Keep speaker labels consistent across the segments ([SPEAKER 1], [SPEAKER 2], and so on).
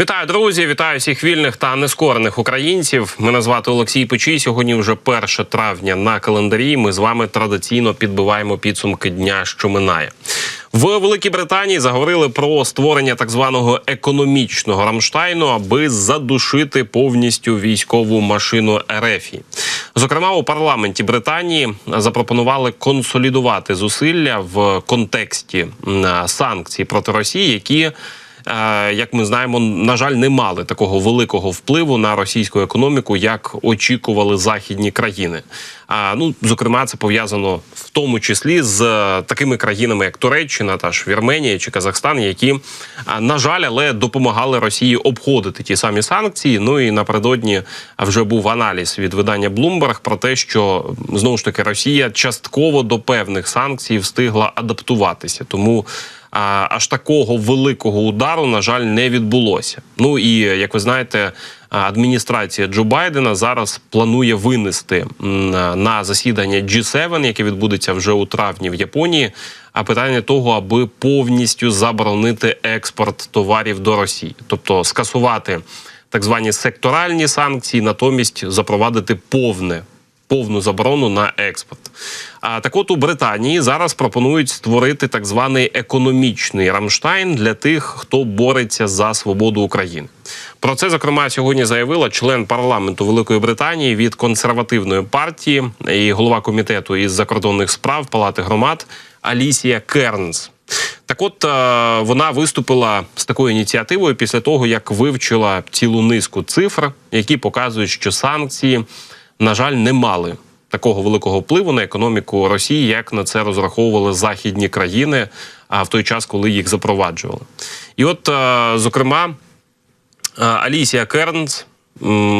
[SPEAKER 1] Вітаю, друзі! Вітаю всіх вільних та нескорених українців. Мене звати Олексій Печій. Сьогодні вже 1 травня на календарі. Ми з вами традиційно підбиваємо підсумки дня, що минає. В Великій Британії заговорили про створення так званого економічного Рамштайну, аби задушити повністю військову машину РФ. Зокрема, у парламенті Британії запропонували консолідувати зусилля в контексті санкцій проти Росії, які як ми знаємо, на жаль, не мали такого великого впливу на російську економіку, як очікували західні країни. А ну, зокрема, це пов'язано в тому числі з е, такими країнами, як Туреччина, та ж Вірменія чи Казахстан, які на жаль, але допомагали Росії обходити ті самі санкції. Ну і напередодні вже був аналіз від видання Bloomberg про те, що знову ж таки Росія частково до певних санкцій встигла адаптуватися, тому аж такого великого удару, на жаль, не відбулося. Ну і як ви знаєте, адміністрація Джо Байдена зараз планує винести на засідання G7, яке відбудеться вже у травні в Японії. А питання того, аби повністю заборонити експорт товарів до Росії, тобто скасувати так звані секторальні санкції, натомість запровадити повне повну заборону на експорт. А так, от у Британії зараз пропонують створити так званий економічний Рамштайн для тих, хто бореться за свободу України. Про це зокрема сьогодні заявила член парламенту Великої Британії від консервативної партії і голова комітету із закордонних справ Палати громад Алісія Кернс. Так, от е, вона виступила з такою ініціативою після того, як вивчила цілу низку цифр, які показують, що санкції, на жаль, не мали такого великого впливу на економіку Росії, як на це розраховували західні країни, а в той час, коли їх запроваджували. І от, е, зокрема, е, Алісія Кернс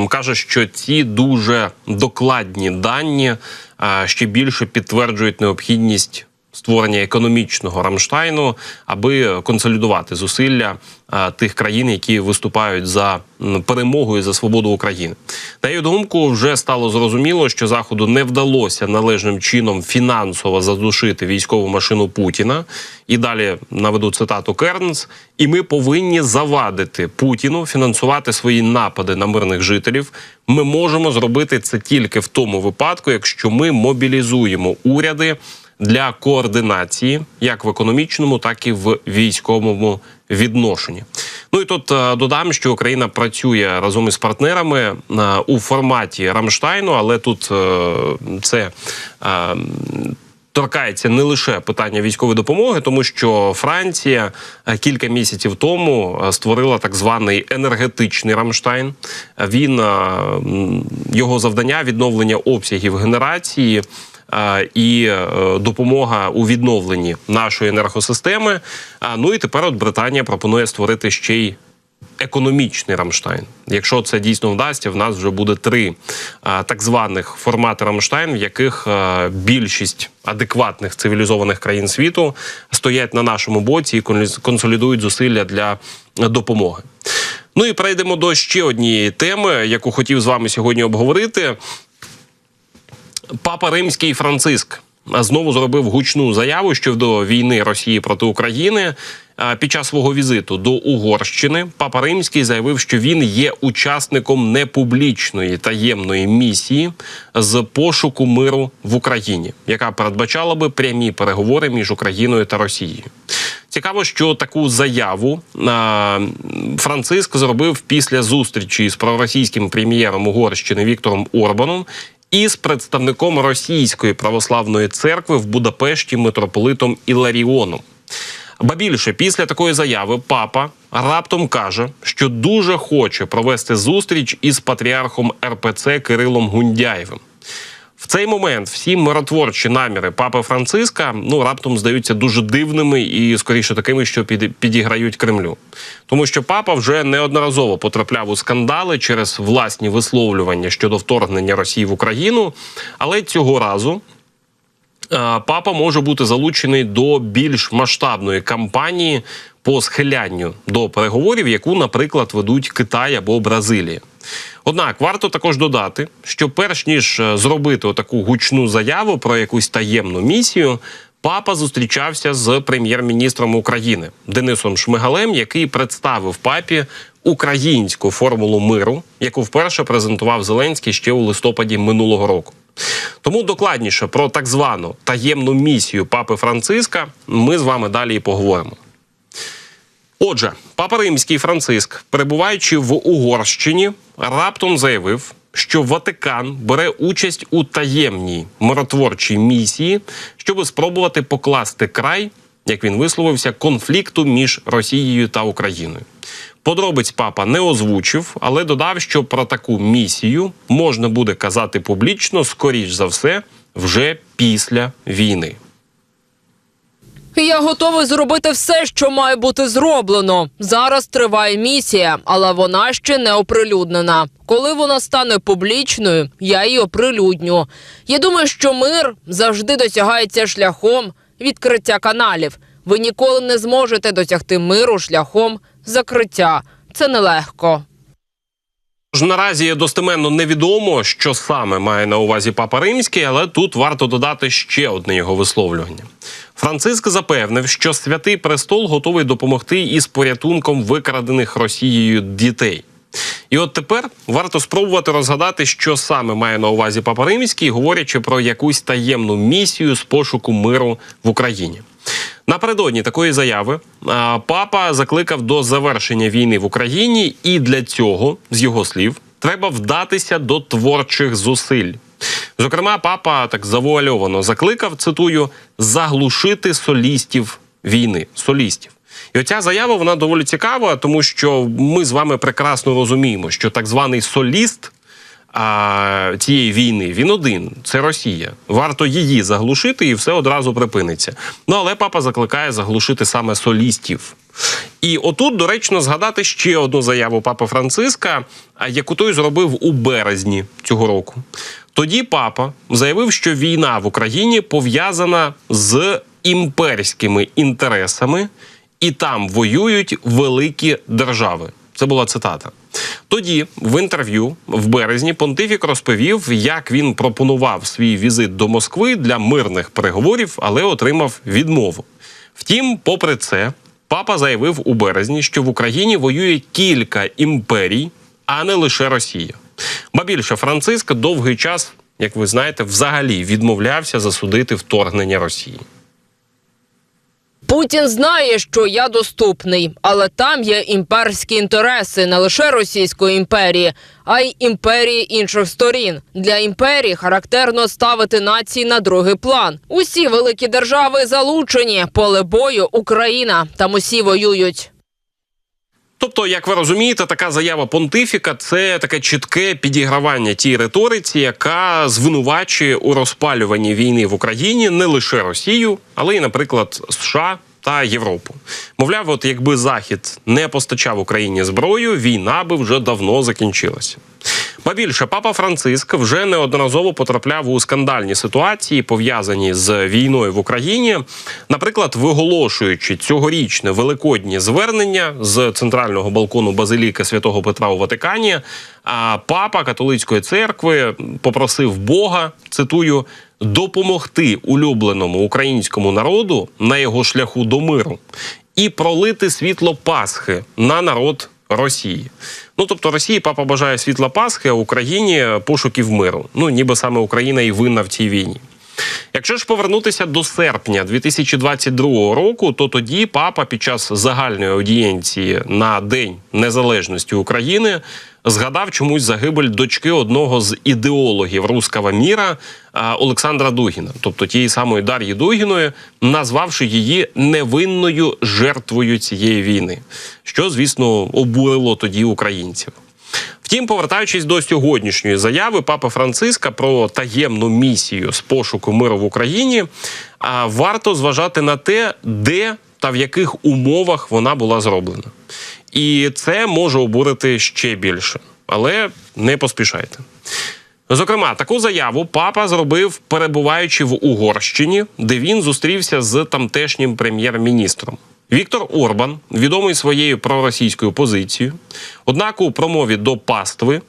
[SPEAKER 1] каже, що ці дуже докладні дані е, ще більше підтверджують необхідність створення економічного Рамштайну, аби консолідувати зусилля е, тих країн, які виступають за м, перемогою за свободу України. На її думку, вже стало зрозуміло, що заходу не вдалося належним чином фінансово задушити військову машину Путіна. І далі наведу цитату Кернс. І ми повинні завадити Путіну фінансувати свої напади на мирних жителів. Ми можемо зробити це тільки в тому випадку, якщо ми мобілізуємо уряди для координації як в економічному, так і в військовому відношенні. Ну і тут е, додам, що Україна працює разом із партнерами е, у форматі Рамштайну, але тут е, це. Торкається не лише питання військової допомоги, тому що Франція кілька місяців тому створила так званий енергетичний Рамштайн. Він його завдання відновлення обсягів генерації і е, допомога у відновленні нашої енергосистеми. Ну і тепер от Британія пропонує створити ще й економічний Рамштайн. Якщо це дійсно вдасться, в нас вже буде три а, так званих формати Рамштайн, в яких а, більшість адекватних цивілізованих країн світу стоять на нашому боці і консолідують зусилля для допомоги. Ну і перейдемо до ще однієї теми, яку хотів з вами сьогодні обговорити. Папа Римський Франциск знову зробив гучну заяву щодо війни Росії проти України. Під час свого візиту до Угорщини Папа Римський заявив, що він є учасником непублічної таємної місії з пошуку миру в Україні, яка передбачала би прямі переговори між Україною та Росією. Цікаво, що таку заяву Франциск зробив після зустрічі з проросійським прем'єром Угорщини Віктором Орбаном і з представником російської православної церкви в Будапешті митрополитом Іларіоном. Ба більше після такої заяви папа раптом каже, що дуже хоче провести зустріч із патріархом РПЦ Кирилом Гундяєвим. В цей момент всі миротворчі наміри папи Франциска ну раптом здаються дуже дивними і скоріше такими, що під, підіграють Кремлю, тому що папа вже неодноразово потрапляв у скандали через власні висловлювання щодо вторгнення Росії в Україну, але цього разу. е, Папа може бути залучений до більш масштабної кампанії по схилянню до переговорів, яку, наприклад, ведуть Китай або Бразилія. Однак варто також додати, що перш ніж е, зробити таку гучну заяву про якусь таємну місію, папа зустрічався з прем'єр-міністром України Денисом Шмигалем, який представив папі українську формулу миру, яку вперше презентував Зеленський ще у листопаді минулого року. Тому докладніше про так звану таємну місію папи Франциска ми з вами далі і поговоримо. Отже, папа Римський Франциск, перебуваючи в Угорщині, раптом заявив, що Ватикан бере участь у таємній миротворчій місії, щоб спробувати покласти край, як він висловився, конфлікту між Росією та Україною. Подробиць папа не озвучив, але додав, що про таку місію можна буде казати публічно, скоріш за все, вже після війни.
[SPEAKER 2] Я готовий зробити все, що має бути зроблено. Зараз триває місія, але вона ще не оприлюднена. Коли вона стане публічною, я її оприлюдню. Я думаю, що мир завжди досягається шляхом відкриття каналів. Ви ніколи не зможете досягти миру шляхом закриття. Це нелегко.
[SPEAKER 1] Ж наразі достеменно невідомо, що саме має на увазі папа римський, але тут варто додати ще одне його висловлювання. Франциск запевнив, що святий престол готовий допомогти із порятунком викрадених Росією дітей. І от тепер варто спробувати розгадати, що саме має на увазі папа римський, говорячи про якусь таємну місію з пошуку миру в Україні. Напередодні такої заяви папа закликав до завершення війни в Україні, і для цього, з його слів, треба вдатися до творчих зусиль. Зокрема, папа так завуальовано закликав, цитую, заглушити солістів війни. Солістів. І оця заява вона доволі цікава, тому що ми з вами прекрасно розуміємо, що так званий соліст а, цієї війни він один це Росія. Варто її заглушити, і все одразу припиниться. Ну але папа закликає заглушити саме солістів. І отут доречно згадати ще одну заяву папи Франциска, яку той зробив у березні цього року. Тоді папа заявив, що війна в Україні пов'язана з імперськими інтересами, і там воюють великі держави. Це була цитата. Тоді в інтерв'ю в березні Понтифік розповів, як він пропонував свій візит до Москви для мирних переговорів, але отримав відмову. Втім, попри це, папа заявив у березні, що в Україні воює кілька імперій, а не лише Росія. Ба більше Франциск довгий час, як ви знаєте, взагалі відмовлявся засудити вторгнення Росії.
[SPEAKER 2] Путін знає, що я доступний, але там є імперські інтереси не лише Російської імперії, а й імперії інших сторін. Для імперії характерно ставити нації на другий план. Усі великі держави залучені. Поле бою Україна. Там усі воюють.
[SPEAKER 1] Тобто, як ви розумієте, така заява понтифіка це таке чітке підігравання тій риториці, яка звинувачує у розпалюванні війни в Україні не лише Росію, але й, наприклад, США. Та Європу, мовляв, от якби Захід не постачав Україні зброю, війна би вже давно закінчилася. Ба більше папа Франциск вже неодноразово потрапляв у скандальні ситуації, пов'язані з війною в Україні, наприклад, виголошуючи цьогорічне великоднє звернення з центрального балкону базиліки святого Петра у Ватикані. А папа католицької церкви попросив Бога, цитую, допомогти улюбленому українському народу на його шляху до миру і пролити світло Пасхи на народ Росії. Ну тобто Росії папа бажає світла Пасхи, а Україні пошуків миру. Ну ніби саме Україна і винна в цій війні. Якщо ж повернутися до серпня 2022 року, то тоді папа під час загальної аудієнції на День Незалежності України згадав чомусь загибель дочки одного з ідеологів руского міра Олександра Дугіна, тобто тієї самої Дар'ї Дугіної, назвавши її невинною жертвою цієї війни, що звісно обурило тоді українців. Втім, повертаючись до сьогоднішньої заяви папи Франциска про таємну місію з пошуку миру в Україні, варто зважати на те, де та в яких умовах вона була зроблена. І це може обурити ще більше, але не поспішайте. Зокрема, таку заяву папа зробив, перебуваючи в Угорщині, де він зустрівся з тамтешнім прем'єр-міністром. Віктор Орбан відомий своєю проросійською позицією. Однак у промові до пастви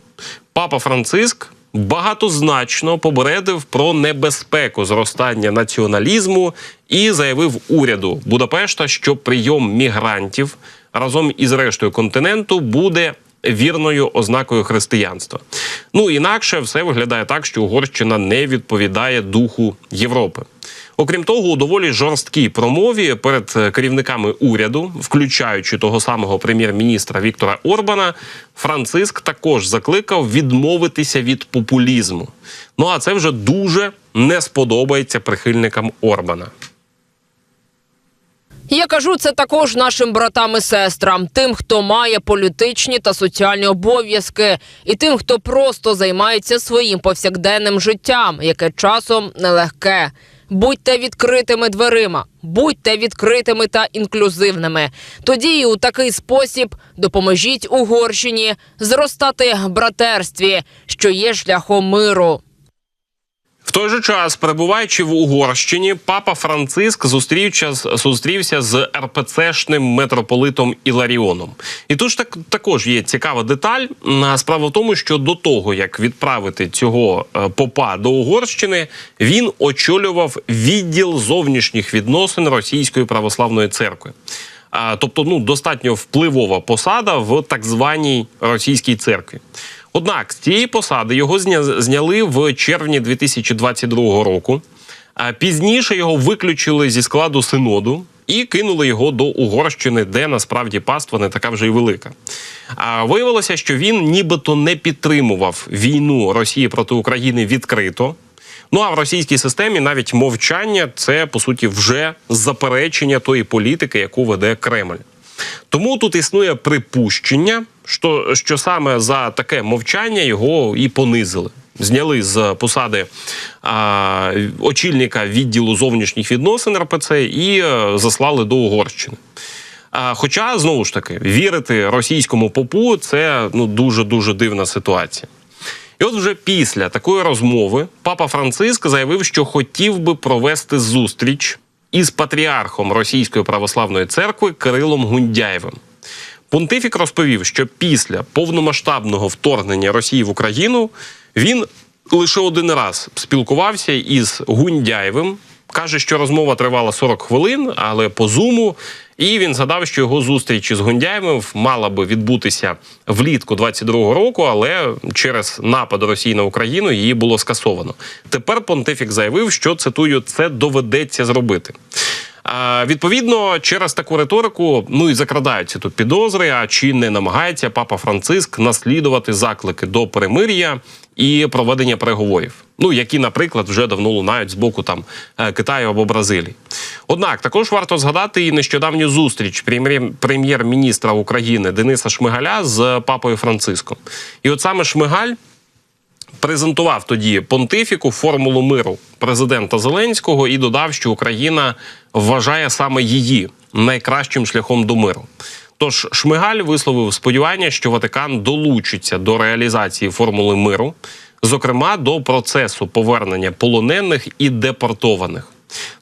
[SPEAKER 1] папа Франциск багатозначно попередив про небезпеку зростання націоналізму і заявив уряду Будапешта, що прийом мігрантів разом із рештою континенту буде вірною ознакою християнства. Ну інакше все виглядає так, що Угорщина не відповідає духу Європи. Окрім того, у доволі жорсткій промові перед е, керівниками уряду, включаючи того самого прем'єр-міністра Віктора Орбана, Франциск також закликав відмовитися від популізму. Ну а це вже дуже не сподобається прихильникам Орбана.
[SPEAKER 2] Я кажу це також нашим братам і сестрам, тим, хто має політичні та соціальні обов'язки, і тим, хто просто займається своїм повсякденним життям, яке часом нелегке. Будьте відкритими дверима, будьте відкритими та інклюзивними. Тоді і у такий спосіб допоможіть Угорщині зростати братерстві, що є шляхом миру.
[SPEAKER 1] В той же час, перебуваючи в Угорщині, папа Франциск зустрівся, зустрівся з РПЦшним митрополитом Іларіоном. І тут ж так також є цікава деталь. Справа в тому, що до того як відправити цього е, попа до Угорщини, він очолював відділ зовнішніх відносин Російської православної церкви. Тобто, ну достатньо впливова посада в так званій російській церкві. Однак з цієї посади його зня- зняли в червні 2022 року. А пізніше його виключили зі складу синоду і кинули його до Угорщини, де насправді паства не така вже й велика. А виявилося, що він нібито не підтримував війну Росії проти України відкрито. Ну а в російській системі навіть мовчання це по суті вже заперечення тої політики, яку веде Кремль. Тому тут існує припущення, що, що саме за таке мовчання його і понизили. Зняли з посади а, очільника відділу зовнішніх відносин РПЦ і е, заслали до Угорщини. А, хоча знову ж таки вірити російському попу це ну дуже дуже дивна ситуація. І от вже після такої розмови папа Франциск заявив, що хотів би провести зустріч із патріархом Російської православної церкви Кирилом Гундяєвим. Понтифік розповів, що після повномасштабного вторгнення Росії в Україну він лише один раз спілкувався із Гундяєвим. Каже, що розмова тривала 40 хвилин, але по зуму. І він згадав, що його зустріч із Гундяєвим мала би відбутися влітку 22-го року, але через напад Росії на Україну її було скасовано. Тепер Понтифік заявив, що цитую, це доведеться зробити. Відповідно, через таку риторику ну і закрадаються тут підозри. А чи не намагається папа Франциск наслідувати заклики до перемир'я і проведення переговорів? Ну які, наприклад, вже давно лунають з боку там е, Китаю або Бразилії. Однак також варто згадати і нещодавню зустріч прем'єр- прем'єр-міністра України Дениса Шмигаля з папою Франциском. І от саме Шмигаль презентував тоді понтифіку формулу миру президента Зеленського і додав, що Україна вважає саме її найкращим шляхом до миру. Тож Шмигаль висловив сподівання, що Ватикан долучиться до реалізації формули миру, зокрема до процесу повернення полонених і депортованих.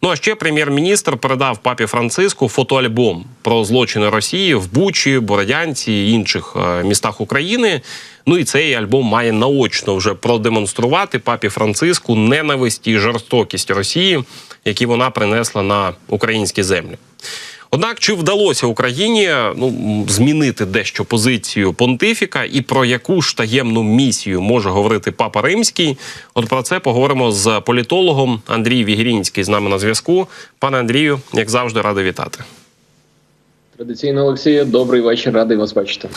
[SPEAKER 1] Ну а ще прем'єр-міністр передав папі Франциску фотоальбом про злочини Росії в Бучі, Бородянці і інших е, містах України. Ну і цей альбом має наочно вже продемонструвати папі Франциску ненависть і жорстокість Росії, які вона принесла на українські землі. Однак чи вдалося Україні ну змінити дещо позицію понтифіка і про яку ж таємну місію може говорити папа Римський? От про це поговоримо з політологом Андрій Вігрінський з нами на зв'язку. Пане Андрію, як завжди, радий вітати.
[SPEAKER 3] Традиційно, Олексію, добрий вечір, радий вас бачити.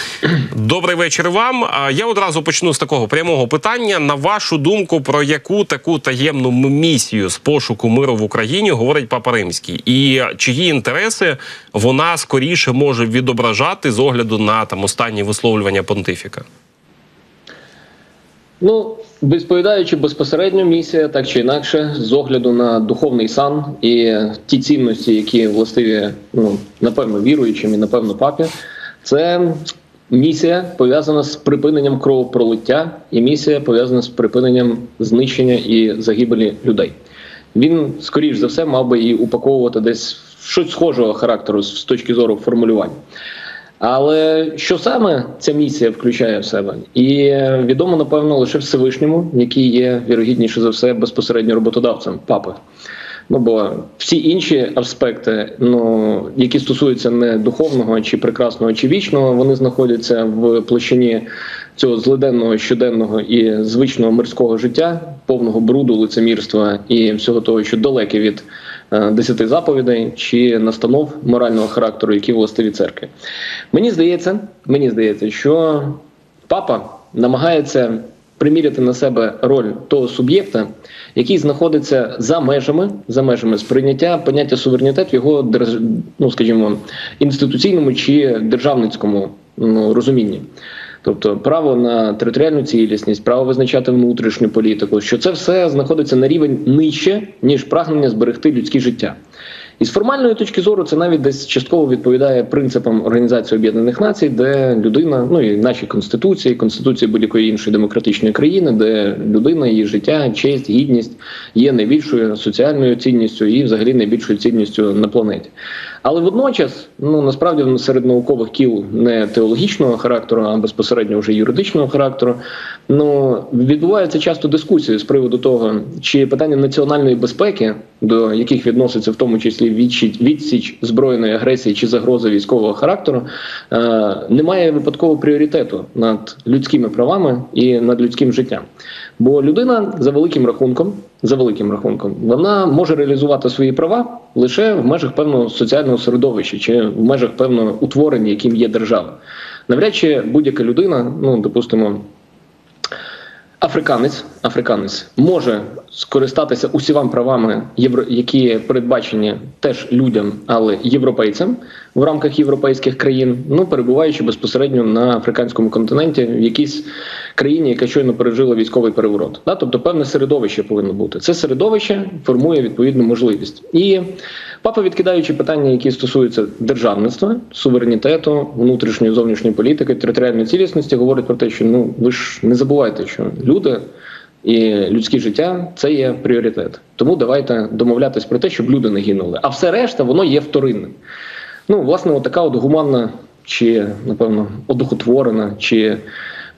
[SPEAKER 1] Добрий вечір вам. Я одразу почну з такого прямого питання. На вашу думку, про яку таку таємну місію з пошуку миру в Україні говорить Папа Римський, і чиї інтереси вона скоріше може відображати з огляду на там останні висловлювання понтифіка?
[SPEAKER 3] Ну, відповідаючи безпосередньо, місія так чи інакше, з огляду на духовний сан і ті цінності, які властиві, ну напевно, віруючим і напевно папі, це місія пов'язана з припиненням кровопролиття, і місія пов'язана з припиненням знищення і загибелі людей. Він, скоріш за все, мав би і упаковувати десь щось схожого характеру з точки зору формулювання. Але що саме ця місія включає в себе? І е, відомо, напевно, лише Всевишньому, який є вірогідніше за все безпосередньо роботодавцем папи. Ну бо всі інші аспекти, ну які стосуються не духовного чи прекрасного чи вічного, вони знаходяться в площині цього злиденного щоденного і звичного мирського життя, повного бруду, лицемірства і всього того, що далеке від е, десяти заповідей чи настанов морального характеру, які властиві церкві. Мені здається, мені здається, що папа намагається приміряти на себе роль того суб'єкта, який знаходиться за межами за межами сприйняття поняття суверенітет в його ну, скажімо, інституційному чи державницькому ну, розумінні. Тобто право на територіальну цілісність, право визначати внутрішню політику, що це все знаходиться на рівень нижче, ніж прагнення зберегти людське життя. І з формальної точки зору це навіть десь частково відповідає принципам Організації Об'єднаних Націй, де людина, ну і нашій конституції, конституції будь-якої іншої демократичної країни, де людина, її життя, честь, гідність є найбільшою соціальною цінністю і, взагалі, найбільшою цінністю на планеті. Але водночас, ну насправді серед наукових кіл не теологічного характеру, а безпосередньо вже юридичного характеру, ну відбуваються часто дискусії з приводу того, чи питання національної безпеки, до яких відноситься в тому числі відсіч, відсіч збройної агресії чи загрози військового характеру, е, немає випадково пріоритету над людськими правами і над людським життям. Бо людина за великим рахунком, за великим рахунком, вона може реалізувати свої права лише в межах певного соціального середовища чи в межах певного утворення, яким є держава. Навряд чи будь-яка людина, ну допустимо. Африканець, африканець може скористатися усіма правами, які передбачені теж людям, але європейцям в рамках європейських країн, ну перебуваючи безпосередньо на африканському континенті, в якійсь країні, яка щойно пережила військовий переворот. Да? Тобто певне середовище повинно бути. Це середовище формує відповідну можливість. І папа, відкидаючи питання, які стосуються державництва, суверенітету, внутрішньої зовнішньої політики, територіальної цілісності, говорить про те, що ну ви ж не забувайте, що люди. І людське життя це є пріоритет. Тому давайте домовлятись про те, щоб люди не гинули. А все решта воно є вторинним. Ну, власне, от така от гуманна, чи, напевно, одухотворена, чи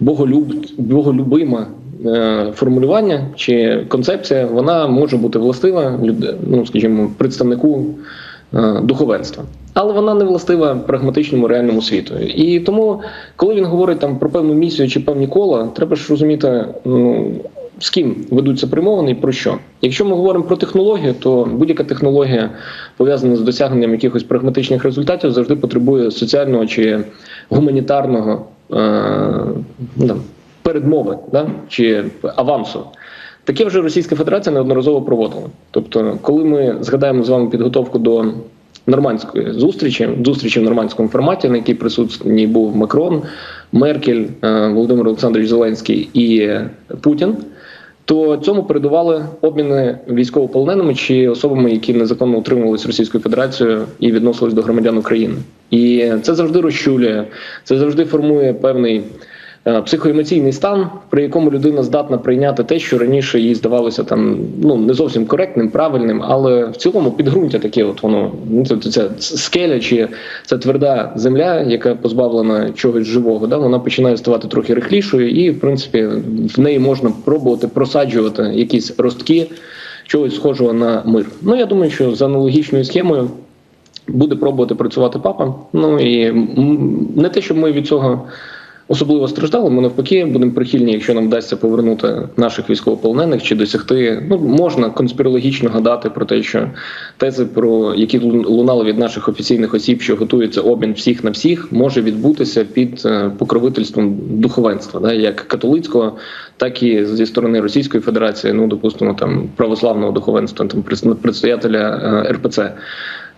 [SPEAKER 3] боголюб, боголюбима е, формулювання чи концепція, вона може бути властива ну, скажімо, представнику е, духовенства. Але вона не властива прагматичному реальному світу. І тому, коли він говорить там про певну місію чи певні кола, треба ж розуміти, ну з ким ведуться перемовини і про що. Якщо ми говоримо про технологію, то будь-яка технологія пов'язана з досягненням якихось прагматичних результатів завжди потребує соціального чи гуманітарного е, ну, передмови да? чи авансу. Таке вже Російська Федерація неодноразово проводила. Тобто, коли ми згадаємо з вами підготовку до нормандської зустрічі, зустрічі в нормандському форматі, на якій присутній був Макрон, Меркель, е, Володимир Олександрович Зеленський і Путін. То цьому передували обміни військовополоненими чи особами, які незаконно утримувалися Російською Федерацією і відносились до громадян України. І це завжди розчулює, це завжди формує певний психоемоційний стан, при якому людина здатна прийняти те, що раніше їй здавалося там ну не зовсім коректним, правильним, але в цілому підґрунтя таке, от воно тобто ця скеля чи ця тверда земля, яка позбавлена чогось живого, да вона починає ставати трохи рихлішою, і в принципі в неї можна пробувати просаджувати якісь ростки чогось схожого на мир. Ну я думаю, що за аналогічною схемою. Буде пробувати працювати папа. Ну і не те, щоб ми від цього особливо страждали. Ми навпаки будемо прихильні, якщо нам вдасться повернути наших військовополонених чи досягти. Ну можна конспірологічно гадати про те, що тези, про які лун- лунали від наших офіційних осіб, що готується обмін всіх на всіх, може відбутися під е, покровительством духовенства, да, як католицького, так і зі сторони Російської Федерації, ну допустимо, там православного духовенства, там пред- предстоятеля е, РПЦ.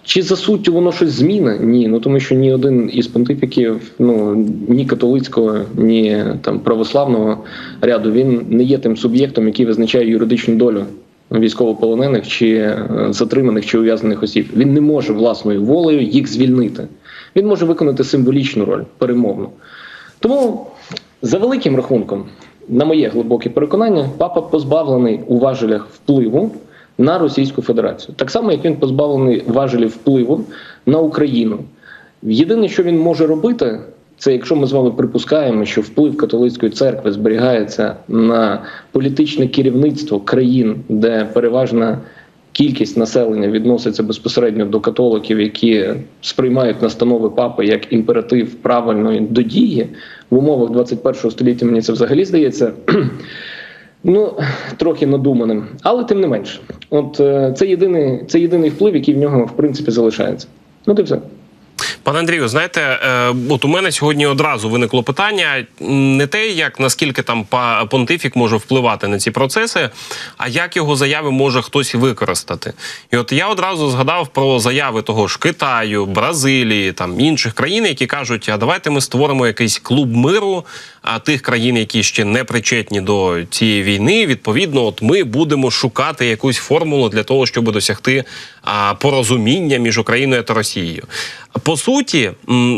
[SPEAKER 3] Чи за суттю воно щось зміни? Ні, ну тому що ні один із понтифіків, ну ні католицького, ні там православного ряду він не є тим суб'єктом, який визначає юридичну долю військовополонених чи е, затриманих чи ув'язнених осіб. Він не може власною волею їх звільнити. Він може виконати символічну роль, перемовну. Тому за великим рахунком, на моє глибоке переконання, папа позбавлений у важелях впливу на Російську Федерацію, так само як він позбавлений важелів впливу на Україну. Єдине, що він може робити, це якщо ми з вами припускаємо, що вплив католицької церкви зберігається на політичне керівництво країн, де переважна кількість населення відноситься безпосередньо до католиків, які сприймають настанови папи як імператив правильної до дії в умовах 21 століття. Мені це взагалі здається. Ну, трохи надуманим, але тим не менш, от е, це єдиний, це єдиний вплив, який в нього в принципі залишається. Ну, ти все.
[SPEAKER 1] Пане Андрію, знаєте, е, от у мене сьогодні одразу виникло питання не те, як наскільки там понтифік може впливати на ці процеси, а як його заяви може хтось використати. І от я одразу згадав про заяви того ж Китаю, Бразилії, там інших країн, які кажуть, а давайте ми створимо якийсь клуб миру. А тих країн, які ще не причетні до цієї війни, відповідно, от ми будемо шукати якусь формулу для того, щоб досягти порозуміння між Україною та Росією. По суті,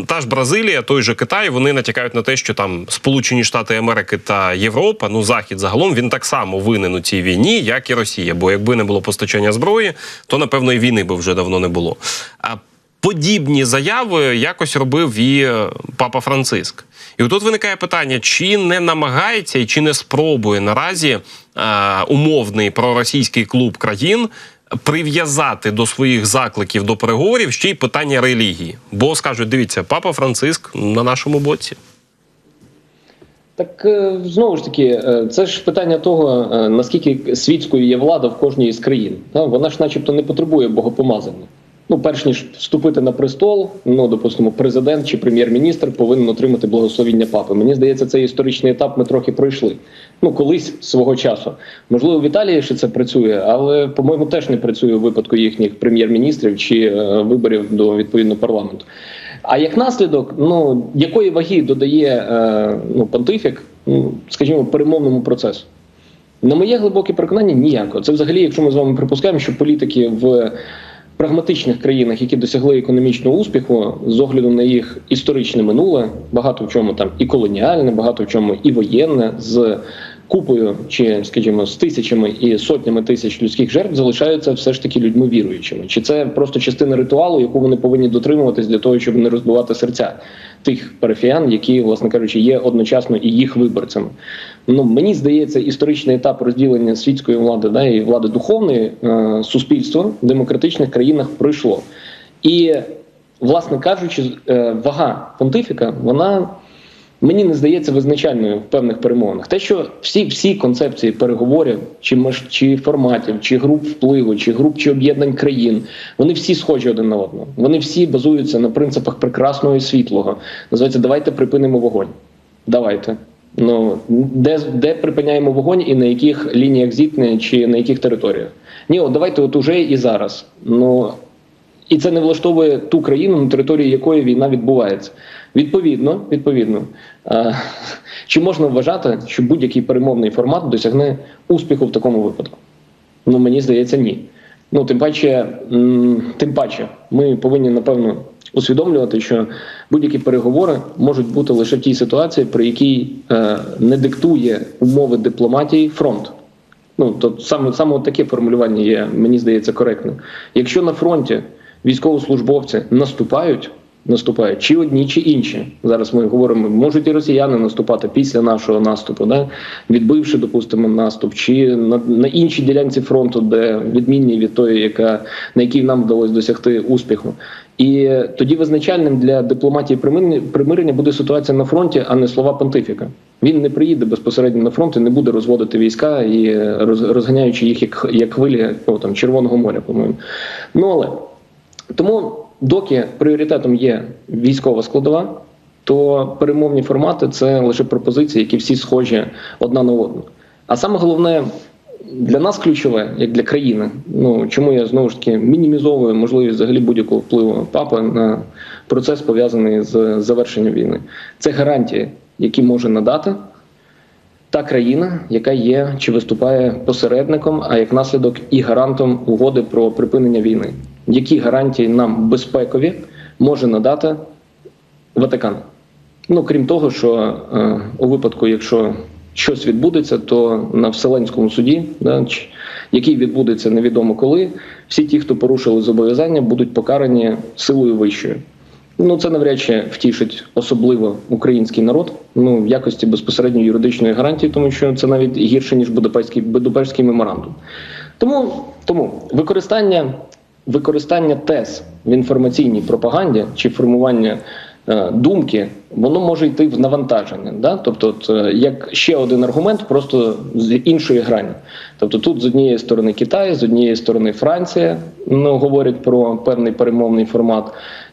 [SPEAKER 1] та ж Бразилія, той же Китай, вони натякають на те, що там Сполучені Штати Америки та Європа, ну Захід загалом, він так само винен у цій війні, як і Росія. Бо якби не було постачання зброї, то напевно і війни би вже давно не було. А подібні заяви якось робив і е, папа Франциск. І отут виникає питання: чи не намагається і чи не спробує наразі е, умовний проросійський клуб країн прив'язати до своїх закликів до переговорів ще й питання релігії? Бо скажуть, дивіться, папа Франциск на нашому боці.
[SPEAKER 3] Так е, знову ж таки, е, це ж питання того, е, наскільки світською є влада в кожній із країн. Вона ж, начебто, не потребує богопомазання. Ну, перш ніж вступити на престол, ну допустимо, президент чи прем'єр-міністр повинен отримати благословіння папи. Мені здається, цей історичний етап ми трохи пройшли. Ну, колись свого часу. Можливо, в Італії ще це працює, але по-моєму теж не працює у випадку їхніх прем'єр-міністрів чи е, виборів до відповідного парламенту. А як наслідок, ну якої ваги додає е, ну, понтифік, ну, скажімо, перемовному процесу? На моє глибоке переконання, ніякого. Це взагалі, якщо ми з вами припускаємо, що політики в прагматичних країнах, які досягли економічного успіху, з огляду на їх історичне минуле, багато в чому там і колоніальне, багато в чому і воєнне, з купою чи, скажімо, з тисячами і сотнями тисяч людських жертв залишаються все ж таки людьми віруючими. Чи це просто частина ритуалу, яку вони повинні дотримуватись для того, щоб не розбивати серця тих парафіян, які, власне кажучи, є одночасно і їх виборцями? Ну мені здається, історичний етап розділення світської влади да, і влади духовної е, суспільства в демократичних країнах пройшло. І, власне кажучи, е, вага понтифіка, вона мені не здається визначальною в певних перемовинах. Те, що всі всі концепції переговорів, чи маж, чи форматів, чи груп впливу, чи груп чи об'єднань країн, вони всі схожі один на одного. Вони всі базуються на принципах прекрасного і світлого. Називається Давайте припинимо вогонь. Давайте. Ну де, де припиняємо вогонь і на яких лініях зіткнення чи на яких територіях? Ні, от давайте от уже і зараз. Ну і це не влаштовує ту країну, на території якої війна відбувається. Відповідно, відповідно, е, чи можна вважати, що будь-який перемовний формат досягне успіху в такому випадку? Ну мені здається, ні. Ну тим паче, тим паче, ми повинні напевно усвідомлювати, що будь-які переговори можуть бути лише в тій ситуації, при якій е, не диктує умови дипломатії фронт. Ну то саме саме таке формулювання є, мені здається, коректним. Якщо на фронті військовослужбовці наступають, наступають чи одні, чи інші. Зараз ми говоримо, можуть і росіяни наступати після нашого наступу, да? відбивши, допустимо, наступ, чи на, на іншій ділянці фронту, де відмінні від тої, яка на якій нам вдалося досягти успіху. І тоді визначальним для дипломатії примирення, буде ситуація на фронті, а не слова понтифіка. Він не приїде безпосередньо на фронт і не буде розводити війська і розганяючи їх як, як хвилі там, Червоного моря, по-моєму. Ну але тому, доки пріоритетом є військова складова, то перемовні формати це лише пропозиції, які всі схожі одна на одну. А саме головне для нас ключове, як для країни. Ну чому я знову ж таки мінімізовую можливість взагалі будь-якого впливу папи на процес пов'язаний з завершенням війни. Це гарантії, які може надати та країна, яка є чи виступає посередником, а як наслідок і гарантом угоди про припинення війни. Які гарантії нам безпекові може надати Ватикан? Ну крім того, що е, у випадку, якщо щось відбудеться, то на Вселенському суді, да, який відбудеться невідомо коли, всі ті, хто порушили зобов'язання, будуть покарані силою вищою. Ну, це навряд чи втішить особливо український народ, ну в якості безпосередньо юридичної гарантії, тому що це навіть гірше ніж Будапештський Будапештський меморандум. Тому, тому використання, використання тез в інформаційній пропаганді чи формування е, думки, воно може йти в навантаження. Да? Тобто, от, е, як ще один аргумент, просто з іншої грані. Тобто, тут з однієї сторони Китай, з однієї сторони Франція ну, говорять про певний перемовний формат,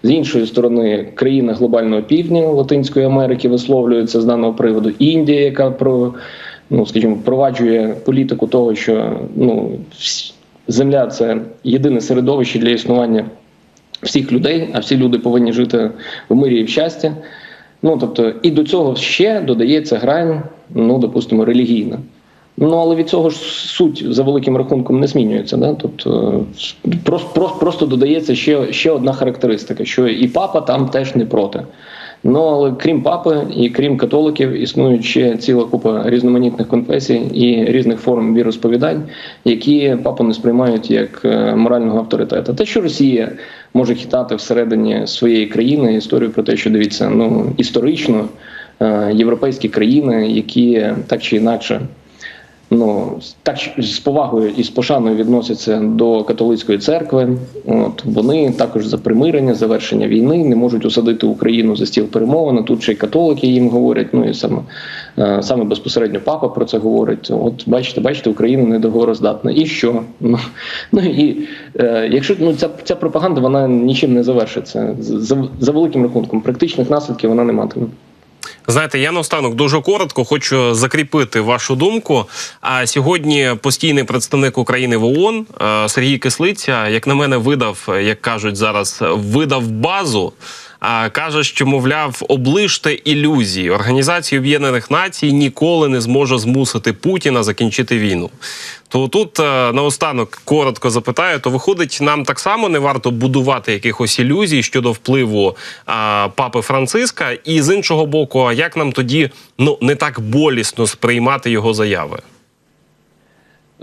[SPEAKER 3] з іншої сторони країни глобального півдня Латинської Америки висловлюються з даного приводу. Індія, яка про ну скажімо, впроваджує політику того, що ну всі- земля це єдине середовище для існування всіх людей, а всі люди повинні жити в мирі і в щасті. Ну тобто, і до цього ще додається грань, ну допустимо, релігійна. Ну але від цього ж суть за великим рахунком не змінюється. Да? Тобто просто, просто, просто додається ще, ще одна характеристика, що і папа там теж не проти. Ну але крім папи і крім католиків, існує ще ціла купа різноманітних конфесій і різних форм віросповідань, які папу не сприймають як е, морального авторитета. Те, що Росія може хитати всередині своєї країни, історію про те, що дивіться, ну історично е, європейські країни, які так чи інакше ну так з повагою і з пошаною відносяться до католицької церкви. От вони також за примирення, завершення війни не можуть усадити Україну за стіл перемовин. Тут ще й католики їм говорять. Ну і саме е, саме безпосередньо папа про це говорить. От бачите, бачите, Україна недоговороздатна. І що? Ну, ну і е, якщо ну ця ця пропаганда вона нічим не завершиться за, за великим рахунком, практичних наслідків вона не матиме.
[SPEAKER 1] Знаєте, я наостанок дуже коротко хочу закріпити вашу думку. А сьогодні постійний представник України в ООН е, Сергій Кислиця, як на мене, видав, як кажуть зараз, видав базу. А каже, що мовляв, оближте ілюзії. Організація Об'єднаних Націй ніколи не зможе змусити Путіна закінчити війну. То тут е, наостанок коротко запитаю: то виходить, нам так само не варто будувати якихось ілюзій щодо впливу а, папи Франциска, і з іншого боку, як нам тоді ну не так болісно сприймати його заяви?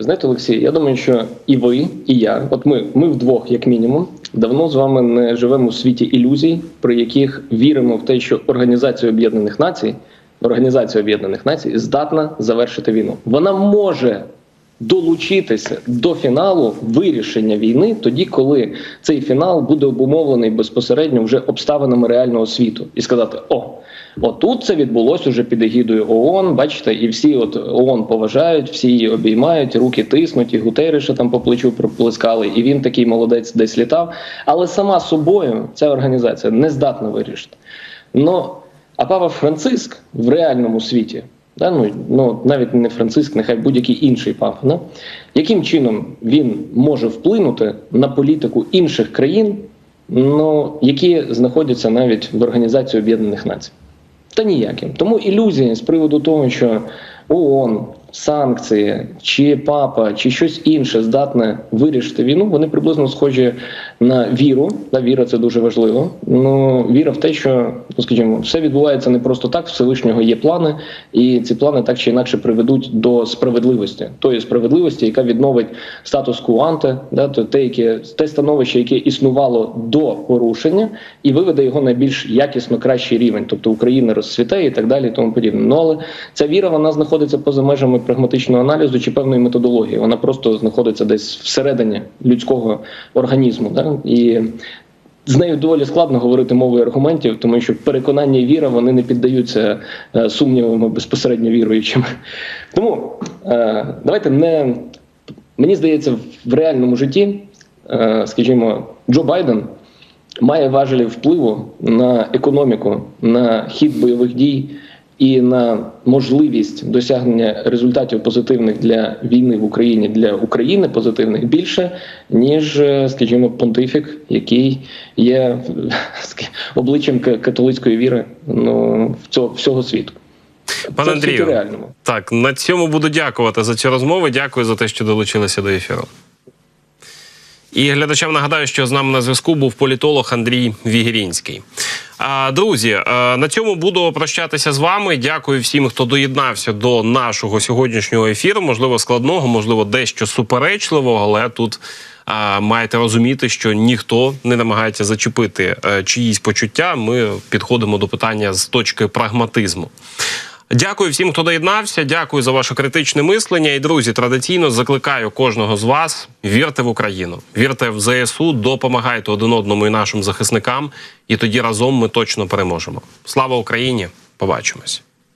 [SPEAKER 3] Знаєте, Олексій, я думаю, що і ви, і я, от ми, ми вдвох, як мінімум, давно з вами не живемо у світі ілюзій, при яких віримо в те, що Організація Об'єднаних Націй, Організація Об'єднаних Націй здатна завершити війну. Вона може долучитися до фіналу вирішення війни тоді, коли цей фінал буде обумовлений безпосередньо вже обставинами реального світу, і сказати: о. Отут це відбулося вже під егідою ООН. Бачите, і всі от ООН поважають, всі її обіймають, руки тиснуть, і Гутерриша там по плечу проплескали, і він такий молодець десь літав. Але сама собою ця організація не здатна вирішити. Ну а папа Франциск в реальному світі, да, ну, ну навіть не Франциск, нехай будь-який інший папа, да, яким чином він може вплинути на політику інших країн, ну які знаходяться навіть в Організації Об'єднаних Націй. Та ніяким. Тому ілюзії з приводу того, що ООН, санкції, чи папа, чи щось інше здатне вирішити війну, вони приблизно схожі на віру. На віра це дуже важливо. Ну віра в те, що ну, скажімо, все відбувається не просто так. Всевишнього є плани, і ці плани так чи інакше приведуть до справедливості, тої справедливості, яка відновить статус куанте, да, то те, яке те становище, яке існувало до порушення, і виведе його на більш якісно кращий рівень, тобто Україна розцвіте і так далі, і тому подібне. Ну але ця віра вона знаходиться поза межами прагматичного аналізу чи певної методології. Вона просто знаходиться десь всередині людського організму. Да? І з нею доволі складно говорити мовою аргументів, тому що переконання і віра вони не піддаються е, сумнівами безпосередньо віруючим. Тому е, давайте не мені здається, в реальному житті, е, скажімо, Джо Байден має важелі впливу на економіку, на хід бойових дій і на можливість досягнення результатів позитивних для війни в Україні для України позитивних більше, ніж, е, скажімо, понтифік, який є обличчям католицької віри ну, всього, всього світу.
[SPEAKER 1] Пане
[SPEAKER 3] в
[SPEAKER 1] Андрію, так на цьому буду дякувати за цю розмову. Дякую за те, що долучилися до ефіру. І глядачам нагадаю, що з нами на зв'язку був політолог Андрій Вігірінський. Друзі, на цьому буду прощатися з вами. Дякую всім, хто доєднався до нашого сьогоднішнього ефіру. Можливо, складного, можливо, дещо суперечливого, але тут маєте розуміти, що ніхто не намагається зачепити е, чиїсь почуття. Ми підходимо до питання з точки прагматизму. Дякую всім, хто доєднався. Дякую за ваше критичне мислення. І друзі, традиційно закликаю кожного з вас: вірте в Україну, вірте в ЗСУ, допомагайте один одному і нашим захисникам. І тоді разом ми точно переможемо. Слава Україні! Побачимось.